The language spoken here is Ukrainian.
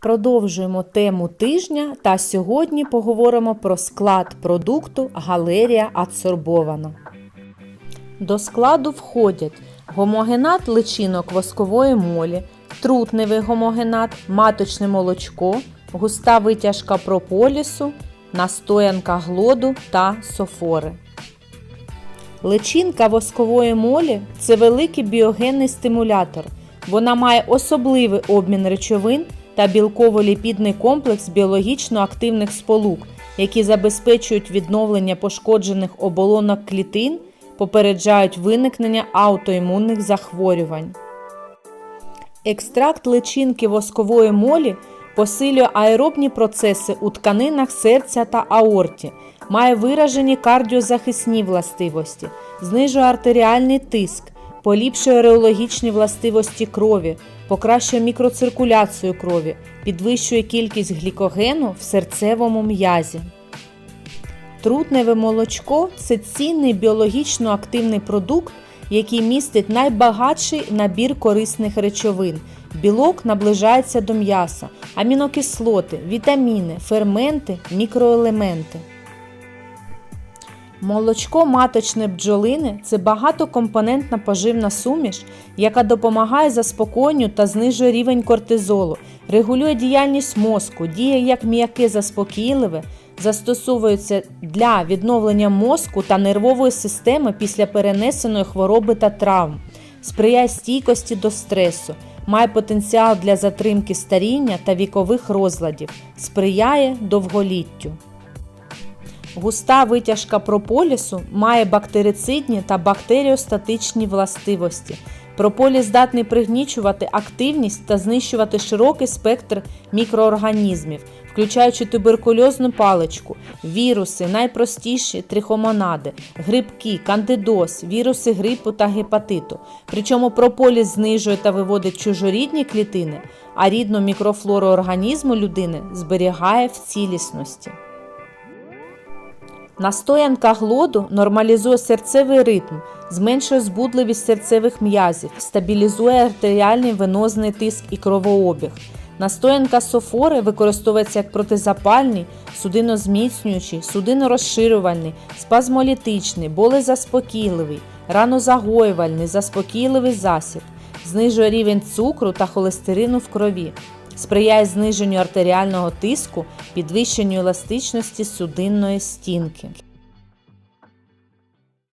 Продовжуємо тему тижня та сьогодні поговоримо про склад продукту галерія адсорбована. До складу входять гомогенат личинок воскової молі, трутневий гомогенат, маточне молочко, густа витяжка прополісу, настоянка глоду та софори. Личинка воскової молі це великий біогенний стимулятор. Вона має особливий обмін речовин та білково-ліпідний комплекс біологічно активних сполук, які забезпечують відновлення пошкоджених оболонок клітин, попереджають виникнення аутоімунних захворювань. Екстракт личинки воскової молі посилює аеробні процеси у тканинах серця та аорті, має виражені кардіозахисні властивості, знижує артеріальний тиск, поліпшує реологічні властивості крові, покращує мікроциркуляцію крові, підвищує кількість глікогену в серцевому м'язі. Трутневе молочко це цінний біологічно активний продукт, який містить найбагатший набір корисних речовин. Білок наближається до м'яса, амінокислоти, вітаміни, ферменти, мікроелементи. Молочко маточне бджолини це багатокомпонентна поживна суміш, яка допомагає заспокоєнню та знижує рівень кортизолу, регулює діяльність мозку, діє як м'яке заспокійливе, застосовується для відновлення мозку та нервової системи після перенесеної хвороби та травм, сприяє стійкості до стресу, має потенціал для затримки старіння та вікових розладів, сприяє довголіттю. Густа витяжка прополісу має бактерицидні та бактеріостатичні властивості. Прополіс здатний пригнічувати активність та знищувати широкий спектр мікроорганізмів, включаючи туберкульозну паличку, віруси, найпростіші трихомонади, грибки, кандидоз, віруси грипу та гепатиту. Причому прополіс знижує та виводить чужорідні клітини, а рідну мікрофлору організму людини зберігає в цілісності. Настоянка глоду нормалізує серцевий ритм, зменшує збудливість серцевих м'язів, стабілізує артеріальний венозний тиск і кровообіг. Настоянка софори використовується як протизапальний, судинозміцнюючий, судинорозширювальний, спазмолітичний, болезаспокійливий, ранозагоювальний, заспокійливий засіб, знижує рівень цукру та холестерину в крові, сприяє зниженню артеріального тиску, підвищенню еластичності судинної стінки.